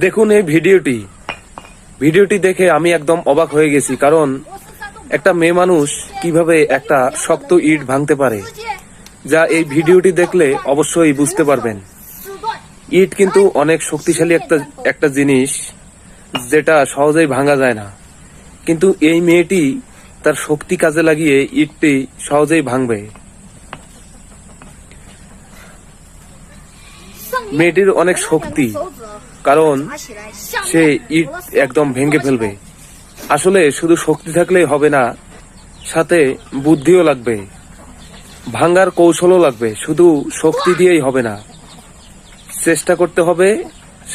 দেখুন এই ভিডিওটি। ভিডিওটি দেখে আমি একদম অবাক হয়ে গেছি, কারণ একটা মেয়ে মানুষ কীভাবে একটা শক্ত ইট ভাঙতে পারে, যা এই ভিডিওটি দেখলে অবশ্যই বুঝতে পারবেন। ইট কিন্তু অনেক শক্তিশালী একটা একটা জিনিস, যেটা সহজেই ভাঙা যায় না। কিন্তু এই মেয়েটি তার শক্তি কাজে লাগিয়ে ইটটি সহজেই ভাঙবে। মেয়েটির অনেক শক্তি কারণ সে ইট একদম ভেঙে ফেলবে। আসলে শুধু শক্তি থাকলেই হবে না, সাথে বুদ্ধিও লাগবে। ভাঙ্গার কৌশলও লাগবে, শুধু শক্তি দিয়েই হবে না। চেষ্টা করতে হবে,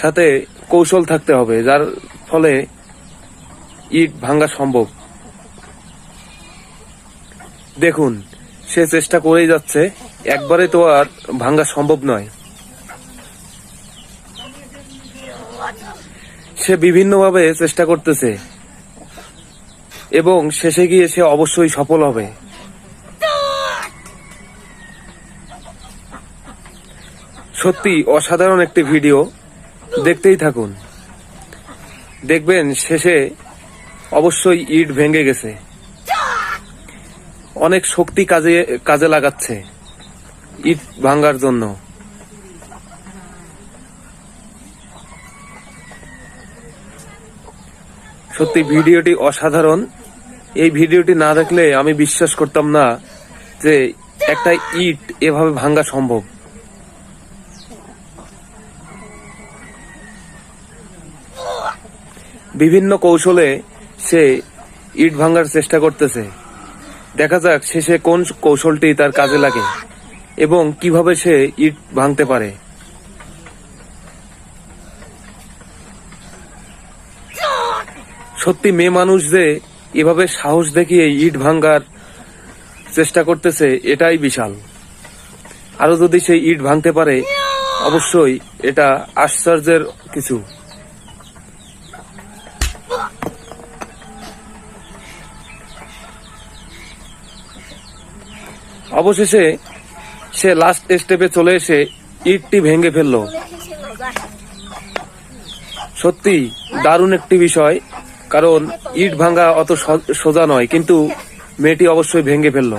সাথে কৌশল থাকতে হবে, যার ফলে ইট ভাঙ্গা সম্ভব। দেখুন, সে চেষ্টা করেই যাচ্ছে, একবারে তো আর ভাঙ্গা সম্ভব নয়। সে বিভিন্নভাবে চেষ্টা করতেছে। এবং শেষে গিয়ে সে অবশ্যই সফল হবে। সত্যি অসাধারণ একটি ভিডিও। দেখতেই থাকুন। দেখবেন শেষে অবশ্যই ইট ভেঙে গেছে। অনেক শক্তি কাজে কাজে লাগাচ্ছে। ইট ভাঙ্গার জন্য। সত্যি ভিডিওটি অসাধারণ। এই ভিডিওটি না দেখলে আমি বিশ্বাস করতাম না যে একটা ইট এভাবে ভাঙ্গা সম্ভব। বিভিন্ন কৌশলে সে ইট ভাঙার চেষ্টা করতেছে। দেখা যাক শেষে কোন কৌশলটি তার কাজে লাগে এবং কীভাবে সে ইট ভাঙতে পারে। সত্যি মেয়ে মানুষ যে এভাবে সাহস দেখিয়ে ইট ভাঙ্গার চেষ্টা করতেছে, এটাই বিশাল। আরও যদি সে ইট ভাঙতে পারে, অবশ্যই এটা আশ্চর্যের কিছু। অবশেষে সে লাস্ট স্টেপে চলে এসে ইটটি ভেঙে ফেলল। সত্যি দারুণ একটি বিষয়। কারণ ইট ভাঙা অত সোজা নয় কিন্তু মেয়েটি অবশ্যই ভেঙে ফেলল।